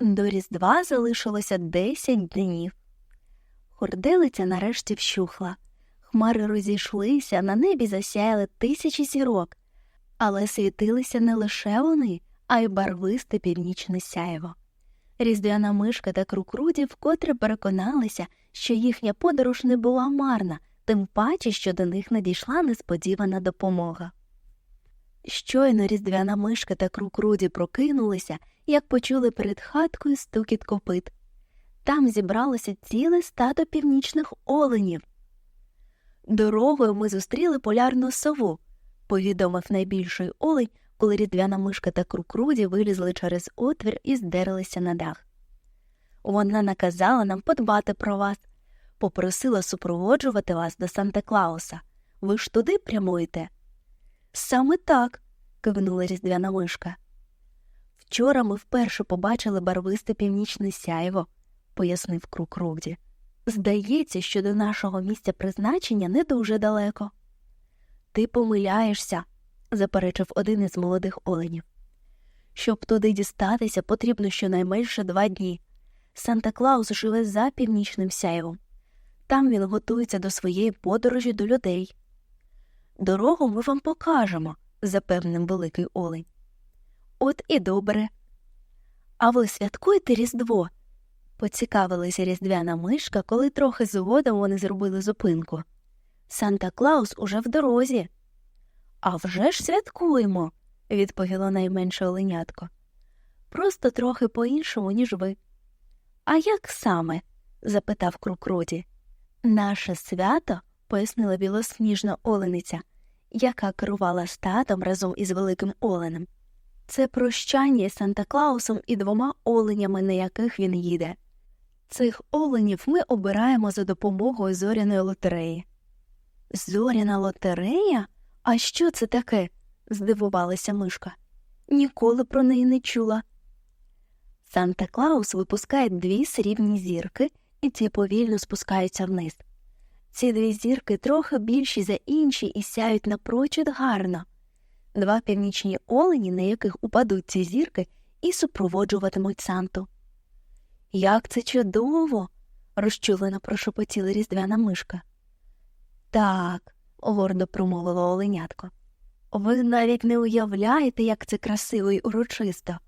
До Різдва залишилося 10 днів. Хорделиця нарешті вщухла. Хмари розійшлися, на небі засяяли тисячі зірок, але світилися не лише вони, а й барвисте північне сяєво. Різдвяна мишка та крукруді вкотре переконалися, що їхня подорож не була марна, тим паче, що до них надійшла несподівана допомога. Щойно різдвяна мишка та крукруді прокинулися, як почули перед хаткою стукіт копит. Там зібралося ціле стадо північних оленів. Дорогою ми зустріли полярну сову, повідомив найбільший олень, коли різдвяна мишка та крукруді вилізли через отвір і здерлися на дах. Вона наказала нам подбати про вас, попросила супроводжувати вас до Санта Клауса. Ви ж туди прямуєте? Саме так, кивнула різдвяна мишка. Вчора ми вперше побачили барвисте північне сяйво, пояснив Крукруді. Здається, що до нашого місця призначення не дуже далеко. Ти помиляєшся, заперечив один із молодих оленів. Щоб туди дістатися, потрібно щонайменше два дні. Санта Клаус живе за північним сяйвом. Там він готується до своєї подорожі до людей. Дорогу ми вам покажемо, запевнив великий олень. От і добре. А ви святкуєте Різдво? поцікавилася різдвяна мишка, коли трохи згодом вони зробили зупинку. Санта Клаус уже в дорозі. «А вже ж святкуємо, відповіло найменше оленятко. Просто трохи по-іншому, ніж ви. А як саме? запитав Крукруді. Наше свято, пояснила білосніжна олениця, яка керувала статом разом із великим оленем. Це прощання з Санта Клаусом і двома оленями, на яких він їде. Цих оленів ми обираємо за допомогою зоряної лотереї. Зоряна лотерея? А що це таке? здивувалася мишка. Ніколи про неї не чула. Санта Клаус випускає дві срібні зірки, і ті повільно спускаються вниз. Ці дві зірки трохи більші за інші і сяють напрочуд гарно. Два північні олені, на яких упадуть ці зірки, і супроводжуватимуть Санту. Як це чудово. розчулено прошепотіла різдвяна мишка. Так, гордо промовило оленятко. Ви навіть не уявляєте, як це красиво і урочисто,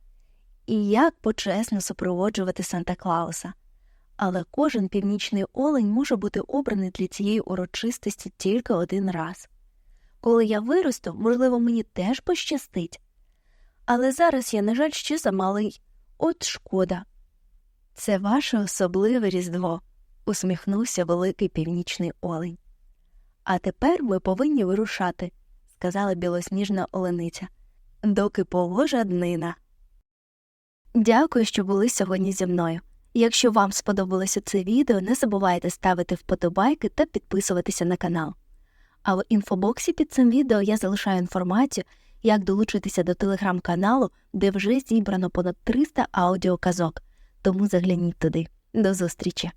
і як почесно супроводжувати Санта Клауса. Але кожен північний олень може бути обраний для цієї урочистості тільки один раз. Коли я виросту, можливо, мені теж пощастить. Але зараз я, на жаль, ще замалий. От шкода. Це ваше особливе Різдво, усміхнувся великий північний олень. А тепер ми повинні вирушати, сказала білосніжна олениця, доки положа днина. Дякую, що були сьогодні зі мною. Якщо вам сподобалося це відео, не забувайте ставити вподобайки та підписуватися на канал. А в інфобоксі під цим відео я залишаю інформацію, як долучитися до телеграм-каналу, де вже зібрано понад 300 аудіоказок, тому загляніть туди. До зустрічі!